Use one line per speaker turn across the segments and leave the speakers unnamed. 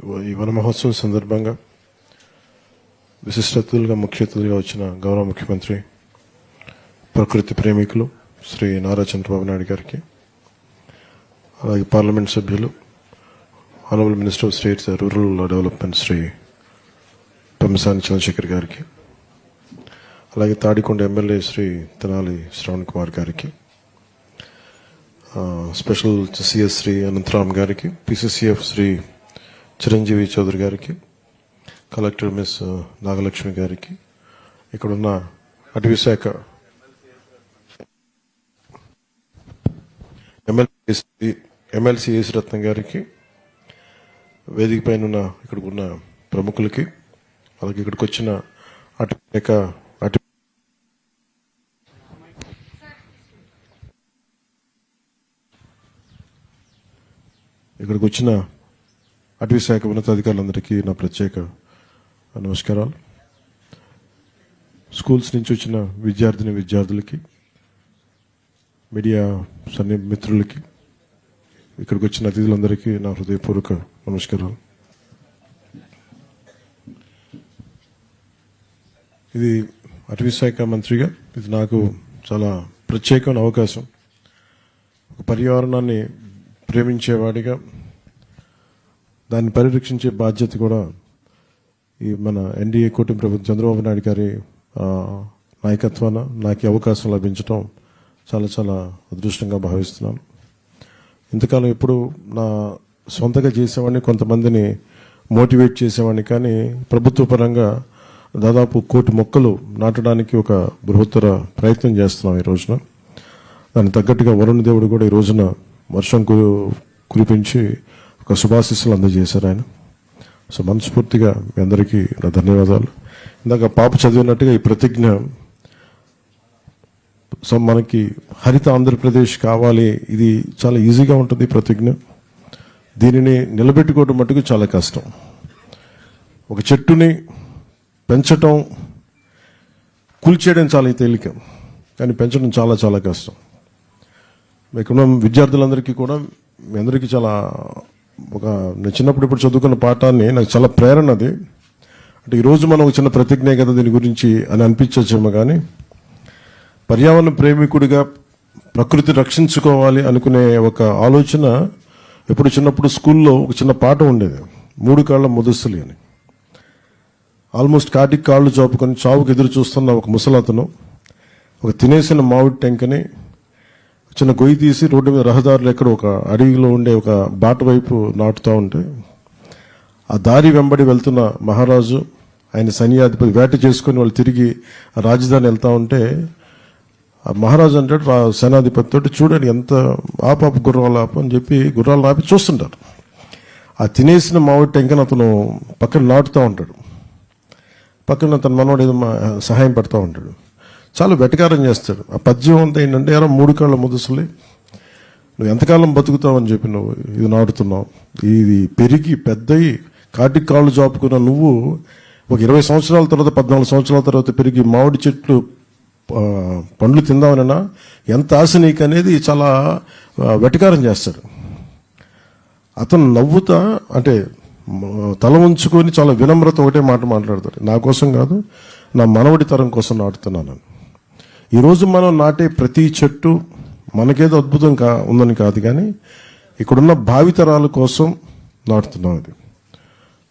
ఈ వన మహోత్సవం సందర్భంగా విశిష్ట అతిథులుగా ముఖ్య అతిథులుగా వచ్చిన గౌరవ ముఖ్యమంత్రి ప్రకృతి ప్రేమికులు శ్రీ నారా చంద్రబాబు నాయుడు గారికి అలాగే పార్లమెంట్ సభ్యులు honourable minister of state rural development Shri Pemmasani Chandrashekhar గారికి అలాగే తాడికొండ ఎమ్మెల్యే శ్రీ తెనాలి శ్రవణ్ కుమార్ గారికి స్పెషల్ సిఎస్ శ్రీ అనంతరామ్ గారికి పిసిసిఎఫ్ శ్రీ చిరంజీవి చౌదరి గారికి కలెక్టర్ మిస్ నాగలక్ష్మి గారికి ఇక్కడున్న అటవీ శాఖ ఎమ్మెల్సీ ఎమ్మెల్సీ ఏసి రత్నం గారికి వేదిక పైన ఉన్న ఇక్కడికి ఉన్న ప్రముఖులకి అలాగే ఇక్కడికి వచ్చిన అటవీ శాఖ అటవీ ఇక్కడికి వచ్చిన అటవీ శాఖ ఉన్నతాధికారులందరికీ నా ప్రత్యేక నమస్కారాలు. స్కూల్స్ నుంచి వచ్చిన విద్యార్థిని విద్యార్థులకి మీడియా సన్ని మిత్రులకి ఇక్కడికి వచ్చిన అతిథులందరికీ నా హృదయపూర్వక నమస్కారాలు. ఇది అటవీ శాఖ మంత్రిగా ఇది నాకు చాలా ప్రత్యేకమైన అవకాశం. ఒక పర్యావరణాన్ని ప్రేమించేవాడిగా దాన్ని పరిరక్షించే బాధ్యత కూడా ఈ మన ఎన్డీఏ కూటమి ప్రభుత్వం చంద్రబాబు నాయుడు గారి నాయకత్వాన నాకు అవకాశం లభించడం చాలా చాలా అదృష్టంగా భావిస్తున్నాను. ఇంతకాలం ఎప్పుడు నా సొంతగా చేసేవాడిని కొంతమందిని మోటివేట్ చేసేవాడిని కానీ ప్రభుత్వ పరంగా దాదాపు కోటి మొక్కలు నాటడానికి ఒక బృహత్తర ప్రయత్నం చేస్తున్నాం ఈ రోజున. దానికి తగ్గట్టుగా వరుణ దేవుడు కూడా ఈ రోజున వర్షం కు- కురిపించి ఒక శుభాశిస్సులు అందజేశారు ఆయన. సో మనస్ఫూర్తిగా మీ అందరికీ నా ధన్యవాదాలు. ఇందాక పాప చదివినట్టుగా ఈ ప్రతిజ్ఞ సో మనకి హరిత ఆంధ్రప్రదేశ్ కావాలి ఇది చాలా ఈజీగా ఉంటుంది ప్రతిజ్ఞ. దీనిని నిలబెట్టుకోవడం మటుకు చాలా కష్టం. ఒక చెట్టుని పెంచటం కూల్చేయడం చాలా తేలిక. కానీ పెంచడం చాలా చాలా కష్టం. ఇక్కడ విద్యార్థులందరికీ కూడా మీ అందరికీ చాలా ఒక నేను చిన్నప్పుడు ఇప్పుడు చదువుకున్న పాఠాన్ని నాకు చాలా ప్రేరణ అది. అంటే ఈరోజు మనం ఒక చిన్న ప్రతిజ్ఞ కదా దీని గురించి అని అనిపించచ్చేమో కానీ పర్యావరణ ప్రేమికుడిగా ప్రకృతి రక్షించుకోవాలి అనుకునే ఒక ఆలోచన ఎప్పుడు చిన్నప్పుడు స్కూల్లో ఒక చిన్న పాట ఉండేది. మూడు కాళ్ళ ముదస్సులి అని. ఆల్మోస్ట్ కాటికి కాళ్ళు చాపుకొని చావుకు ఎదురు చూస్తున్న ఒక ముసలతను ఒక తినేసిన మామిడి టెంకని చిన్న గొయ్యి తీసి రోడ్డు మీద రహదారులు ఎక్కడ ఒక అడవిలో ఉండే ఒక బాట వైపు నాటుతూ ఉంటే ఆ దారి వెంబడి వెళ్తున్న మహారాజు ఆయన సైన్యాధిపతి వేట చేసుకుని వాళ్ళు తిరిగి రాజధాని వెళ్తూ ఉంటే ఆ మహారాజు అంటాడు రా సేనాధిపతి తోటి చూడండి ఎంత ఆపాప గుర్రాలు ఆపు అని చెప్పి గుర్రాలు ఆపి చూస్తుంటారు. ఆ తినేసిన మామిడి టెంకని అతను పక్కన నాటుతూ ఉంటాడు. పక్కన తన మనవాడు ఏదో మా- సహాయం పడుతూ ఉంటాడు. చాలా వెటకారం చేస్తాడు. ఆ పద్యం అంతా ఏంటంటే ఎరా మూడు కాళ్ళ ముదుసులే నువ్వు ఎంతకాలం బతుకుతావు అని చెప్పి నువ్వు ఇది నాటుతున్నావు. ఇది పెరిగి పెద్దయి కాటికి కాళ్ళు చాపుకున్న నువ్వు ఒక ఇరవై సంవత్సరాల తర్వాత పద్నాలుగు సంవత్సరాల తర్వాత పెరిగి మామిడి చెట్లు పండ్లు తిందామనన్నా ఎంత ఆశ నీకు అనేది చాలా వెటకారం చేస్తాడు. అతను నవ్వుతా అంటే తల ఉంచుకొని చాలా వినమ్రత ఒకటే మాట మాట్లాడతాడు. నా కోసం కాదు నా మనవడి తరం కోసం నాటుతున్నాను ఈరోజు మనం నాటే ప్రతి చెట్టు మనకేదో అద్భుతం కా ఉందని కాదు కానీ ఇక్కడున్న భావితరాల కోసం నాటుతున్నాం ఇది.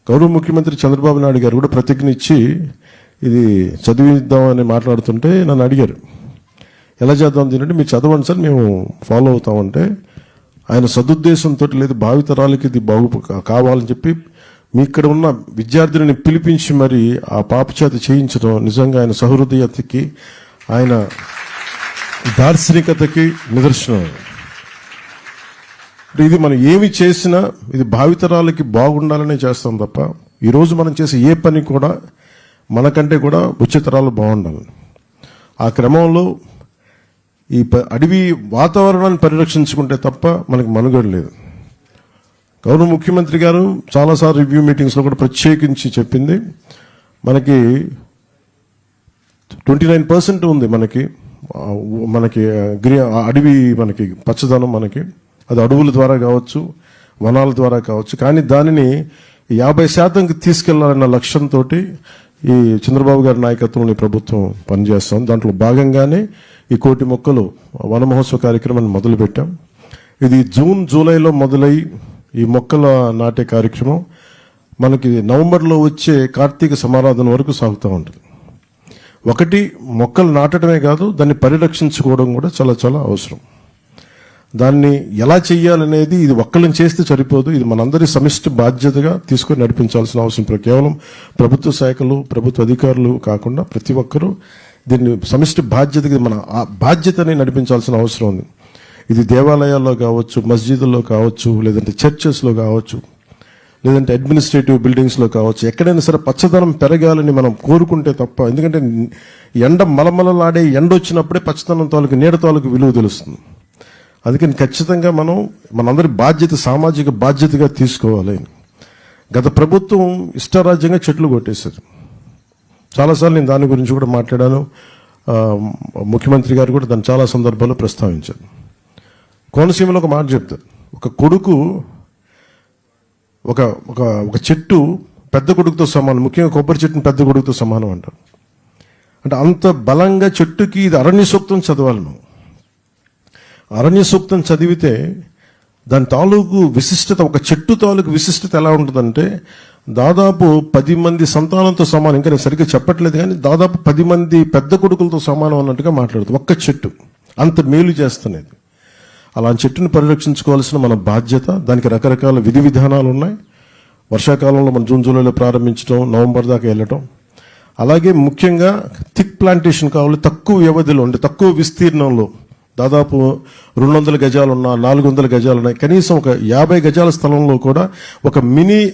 గౌరవ ముఖ్యమంత్రి చంద్రబాబు నాయుడు గారు కూడా ప్రతిజ్ఞ ఇచ్చి ఇది చదివిద్దామని మాట్లాడుతుంటే నన్ను అడిగారు. ఎలా చేద్దాం దీనంటే మీరు చదవండి సార్ మేము ఫాలో అవుతామంటే ఆయన సదుద్దేశంతో లేదు భావితరాలకి ఇది బాగు కావాలని చెప్పి మీ ఇక్కడ ఉన్న విద్యార్థులని పిలిపించి మరి ఆ పాప చేత చేయించడం నిజంగా ఆయన సహృదయతకి ఆయన దార్శనికతకి నిదర్శనం. అంటే ఇది మనం ఏమి చేసినా ఇది భావితరాలకి బాగుండాలనే చేస్తాం తప్ప ఈరోజు మనం చేసే ఏ పని కూడా మనకంటే కూడా ఉచితరాలు బాగుండాలి. ఆ క్రమంలో ఈ ప- అడవి వాతావరణాన్ని పరిరక్షించుకుంటే తప్ప మనకి మనుగడ లేదు. గౌరవ ముఖ్యమంత్రి గారు చాలాసార్లు రివ్యూ మీటింగ్స్లో కూడా ప్రత్యేకించి చెప్పింది మనకి ట్వంటీ నైన్ పర్సెంట్ ఉంది మనకి. మనకి గ్రీ అడవి మనకి పచ్చదనం మనకి. అది అడవుల ద్వారా కావచ్చు వనాల ద్వారా కావచ్చు. కానీ దానిని యాభై శాతంకి తీసుకెళ్ళాలన్న లక్ష్యంతో ఈ చంద్రబాబు గారి నాయకత్వంలో ఈ ప్రభుత్వం పనిచేస్తాం దాంట్లో భాగంగానే ఈ కోటి మొక్కలు వన మహోత్సవ కార్యక్రమాన్ని మొదలుపెట్టాం. ఇది జూన్ జూలైలో మొదలై ఈ మొక్కల నాటే కార్యక్రమం మనకి నవంబర్లో వచ్చే కార్తీక సమారాధన వరకు సాగుతూ ఉంటుంది. ఒకటి మొక్కలు నాటడమే కాదు దాన్ని పరిరక్షించుకోవడం కూడా చాలా చాలా అవసరం. దాన్ని ఎలా చేయాలనేది ఇది ఒక్కళ్ళని చేస్తే సరిపోదు ఇది మనందరి సమిష్టి బాధ్యతగా తీసుకొని నడిపించాల్సిన అవసరం. కేవలం ప్రభుత్వ శాఖలు ప్రభుత్వ అధికారులు కాకుండా ప్రతి ఒక్కరూ దీన్ని సమిష్టి బాధ్యతగా మన ఆ బాధ్యతని నడిపించాల్సిన అవసరం ఉంది. ఇది దేవాలయాల్లో కావచ్చు మస్జిదుల్లో కావచ్చు లేదంటే చర్చెస్లో కావచ్చు లేదంటే అడ్మినిస్ట్రేటివ్ బిల్డింగ్స్లో కావచ్చు ఎక్కడైనా సరే పచ్చదనం పెరగాలని మనం కోరుకుంటే తప్ప ఎందుకంటే ఎండ మలమలలాడే ఎండ వచ్చినప్పుడే పచ్చదనం తాలూకు నీడ తాలూకు విలువ తెలుస్తుంది. అందుకని ఖచ్చితంగా మనం మనందరి బాధ్యత సామాజిక బాధ్యతగా తీసుకోవాలి. గత ప్రభుత్వం ఇష్టారాజ్యంగా చెట్లు కొట్టేశారు. చాలాసార్లు నేను దాని గురించి కూడా మాట్లాడాను. ముఖ్యమంత్రి గారు కూడా దాన్ని చాలా సందర్భాల్లో ప్రస్తావించారు. కోనసీమలో ఒక మాట చెప్తారు. ఒక కొడుకు ఒక ఒక ఒక చెట్టు పెద్ద కొడుకుతో సమానం. ముఖ్యంగా కొబ్బరి చెట్టుని పెద్ద కొడుకుతో సమానం అంటారు. అంటే అంత బలంగా చెట్టుకి ఇది అరణ్య సూక్తం చదవాలి నువ్వు. అరణ్య సూక్తం చదివితే దాని తాలూకు విశిష్టత ఒక చెట్టు తాలూకు విశిష్టత ఎలా ఉంటుందంటే దాదాపు పది మంది సంతానంతో సమానం. ఇంకా నేను సరిగ్గా చెప్పట్లేదు కానీ దాదాపు పది మంది పెద్ద కొడుకులతో సమానం అన్నట్టుగా మాట్లాడుతుంది. ఒక్క చెట్టు. అంత మేలు చేస్తున్నది. అలాంటి చెట్టుని పరిరక్షించుకోవాల్సిన మన బాధ్యత దానికి రకరకాల విధి విధానాలు ఉన్నాయి. వర్షాకాలంలో మనం జూన్ జూలైలో ప్రారంభించడం నవంబర్ దాకా వెళ్ళటం. అలాగే ముఖ్యంగా థిక్ ప్లాంటేషన్ కావాలి తక్కువ వ్యవధిలో ఉండే తక్కువ విస్తీర్ణంలో. దాదాపు రెండు వందల గజాలు ఉన్న నాలుగు వందల గజాలు ఉన్నాయి కనీసం ఒక యాభై గజాల స్థలంలో కూడా ఒక మినీ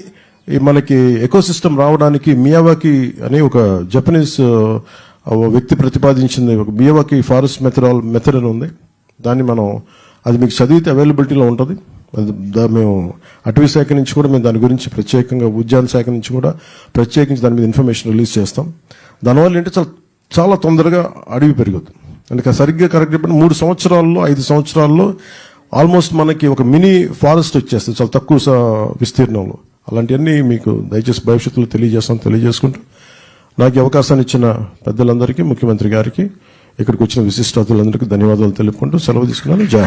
ఈ మనకి ఎకోసిస్టమ్ రావడానికి మియావాకి అనే ఒక జపనీస్ వ్యక్తి ప్రతిపాదించింది. ఒక మియావాకి ఫారెస్ట్ మెథడాల్ మెథడ్ అని ఉంది. దాన్ని మనం అది మీకు చదివితే అవైలబిలిటీలో ఉంటుంది. అది మేము అటవీ శాఖ నుంచి కూడా మేము దాని గురించి ప్రత్యేకంగా ఉద్యాన శాఖ నుంచి కూడా ప్రత్యేకించి దాని మీద ఇన్ఫర్మేషన్ రిలీజ్ చేస్తాం. దానివల్ల ఏంటంటే చాలా చాలా తొందరగా అడవి పెరుగుతుంది అందుకే సరిగ్గా కరెక్ట్ చెప్పండి మూడు సంవత్సరాల్లో ఐదు సంవత్సరాల్లో ఆల్మోస్ట్ మనకి ఒక మినీ ఫారెస్ట్ వచ్చేస్తుంది చాలా తక్కువ విస్తీర్ణంలో. అలాంటివన్నీ మీకు దయచేసి భవిష్యత్తులో తెలియజేస్తాం తెలియజేసుకుంటూ. నాకు అవకాశాన్ని ఇచ్చిన పెద్దలందరికీ ముఖ్యమంత్రి గారికి ఇక్కడికి వచ్చిన విశిష్ట ధన్యవాదాలు తెలుపుకుంటూ సెలవు తీసుకున్నాను. జై